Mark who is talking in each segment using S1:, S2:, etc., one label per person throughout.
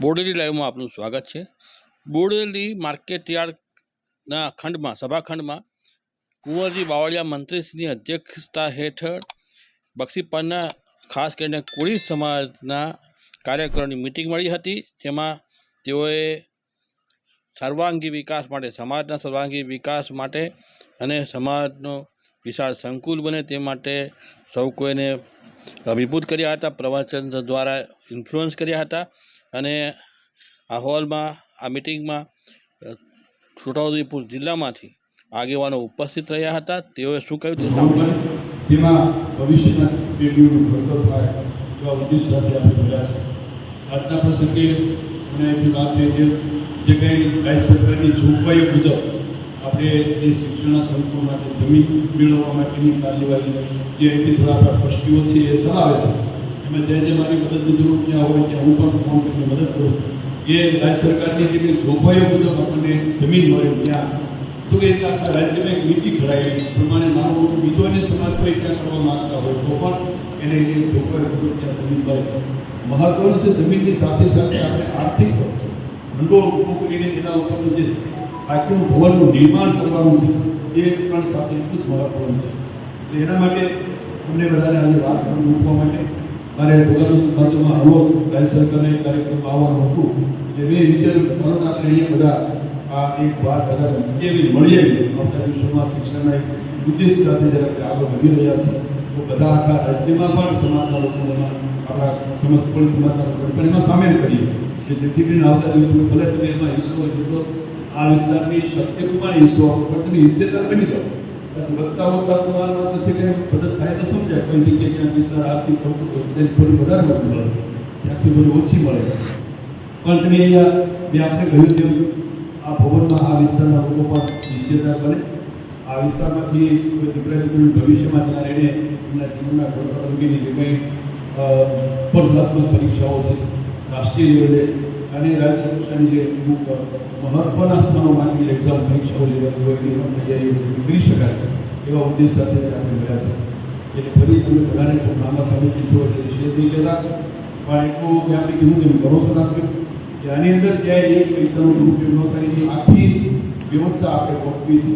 S1: બોડેલી લાઈવમાં આપનું સ્વાગત છે. બોડેલી માર્કેટ યાર્ડના ખંડમાં, સભાખંડમાં કુંવરજી બાવળિયા મંત્રીશ્રીની અધ્યક્ષતા હેઠળ બક્ષીપરના, ખાસ કરીને કોળી સમાજના કાર્યકરોની મિટિંગ મળી હતી. જેમાં તેઓએ સર્વાંગી વિકાસ માટે, સમાજના સર્વાંગી વિકાસ માટે અને સમાજનો વિશાળ સંકુલ બને તે માટે સૌ કોઈને અભિભૂત કર્યા હતા, પ્રવચન દ્વારા ઇન્ફ્લુઅન્સ કર્યા હતા. અને આ હોલમાં, આ મિટિંગમાં છોટાઉદેપુર જિલ્લામાંથી આગેવાનો ઉપસ્થિત રહ્યા હતા. તેઓએ શું કહ્યું તે સાંભળ્યું
S2: તેમાં ભવિષ્યના પેઢીઓનો ભરકર થાય એવા ઉદ્દેશ સાથે આપણે મળ્યા છે. આજના પ્રસંગે મને અહીંથી વાત થઈ કે જે કંઈ રાજ્ય સરકારની જોગવાઈઓ મુજબ આપણે એ શિક્ષણના સંકુલ માટે જમીન મેળવવા માટેની કાર્યવાહી જે અહીંથી થોડા આપણા ટ્રસ્ટીઓ છે એ ચલાવે છે. એમાં જ્યાં જ્યાં મારી મદદની જરૂર ત્યાં હોય ત્યાં હું પણ ફોન કરીને મદદ કરું છું. એ રાજ્ય સરકારની જે કંઈ જોગવાઈઓ મુજબ આપણને જમીન મળે ત્યાં. તો કે એક આખા રાજ્યમાં એક નીતિ ઘડાયેલી છે. પ્રમાણે નાનું મોટું બીજો અને સમાજ કોઈ ત્યાં કરવા માંગતા હોય તો પણ એને એ જોગવાઈ મુજબ ત્યાં જમીન મળે. મહત્વનું છે જમીનની સાથે સાથે આપણે આર્થિક ભંડોળ ઊભું કરીને એના ઉપરનું જે આખું ભવનનું નિર્માણ કરવાનું છે, એ પણ સાથે એટલું જ મહત્વનું છે. એટલે એના માટે અમને બધાને આજે વાત કરી મૂકવા માટે મારે ભોગાનું બાજુમાં આવો રાજ્ય સરકારને એક કાર્યક્રમમાં આવવાનું હતું. એટલે મેં વિચાર્યું કે ચાલો આપણે અહીંયા બધા આ એક વાત બધા એવી મળી આવી આવતા દિવસોમાં શિક્ષણના એક ઉદ્દેશ સાથે જ્યારે આગળ વધી રહ્યા છે તો બધા આખા રાજ્યમાં પણ સમાજના લોકો એમાં આપણા સમસ્ત પોલીસ સમાજના લોકો પણ એમાં સામેલ કરીએ. કે જેથી કરીને આવતા દિવસો ભલે તમે એમાં હિસ્સો હોય તો આ વિસ્તારની શક્ય પણ હિસ્સો પણ તમે હિસ્સેદાર બની જાઓ. પછી સાથે તો છે કે મદદ થાય સમજાય. કોઈ જગ્યાએ વિસ્તાર આર્થિક સંકટ તેને થોડી વધારે મદદ મળે. ત્યાંથી થોડી ઓછી મળે. પણ તમે અહીંયા મેં આપણે કહ્યું તેમ આ ભવનમાં આ વિસ્તારના લોકો પણ હિસ્સેદાર બને આ વિસ્તારમાંથી કોઈ દીકરા દીકરીનું ભવિષ્યમાં ત્યાં રહીને એમના જીવનના ઘડતર અંગેની જે કંઈ સ્પર્ધાત્મક પરીક્ષાઓ છે, રાષ્ટ્રીય લેવલે અને રાજ્ય જે અમુક મહત્વના સ્થાનો માટેની એક્ઝામ પરીક્ષાઓ લેવાની હોય એની પણ તૈયારીઓ કરી શકાય એવા ઉદ્દેશ સાથે આપણે મળ્યા છે. એટલે ફરી તમે બધાને ખૂબ લાંબા સમયથી છો એટલે વિશેષ નહીં કહેતા, પણ એટલું મેં આપણે કીધું કે ભરોસો રાખ્યો કે આની અંદર ક્યાંય એક પૈસાનો દુરુપયોગ ન થાય એ આખી વ્યવસ્થા આપણે ગોઠવી છે.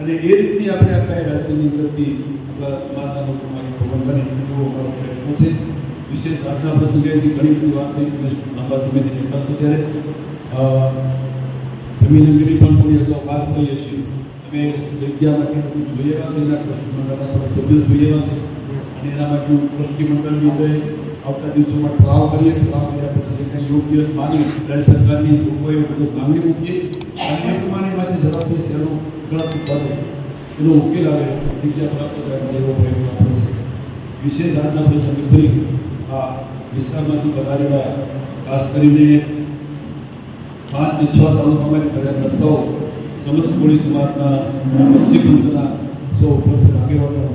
S2: અને એ રીતની આપણે આખા રાજ્યની અંદરથી આપણા સમાજના લોકોમાં એક ભવન બને એવો અમારો પ્રયત્ન છે. વિશેષ આજના પ્રસંગે ઘણી બધી વાત થઈ. લાંબા સમયથી કહેતા છો ત્યારે જમીન અંગેની પણ થોડી અગાઉ વાત કરીએ છીએ અમે જગ્યા માટે બધું જોઈએ એવા છે. એના ટ્રસ્ટી મંડળના સભ્યો જોઈએ એવા છે. અને એના માટે ટ્રસ્ટી મંડળની અમે આવતા દિવસોમાં ઠરાવ કરીએ. ઠરાવ કર્યા પછી જે યોગ્ય માની રાજ્ય સરકારની લોકોએ બધું માંગણી મૂકીએ. અને એ પ્રમાણે માટે ઝડપથી શહેરો ગણતરી કરે એનો ઉકેલ આવે. જગ્યા પ્રાપ્ત થાય એવો પ્રયત્ન આપણો છે. વિશેષ આજના પ્રસંગે ફરી આ વિસ્તારમાંથી પધારેલા ખાસ કરીને પાંચ ને છ તાલુકામાંથી પધારેલા સૌ સમસ્ત કોળી સમાજના પક્ષી પંચના સૌ ઉપસ્થિત આગેવાનો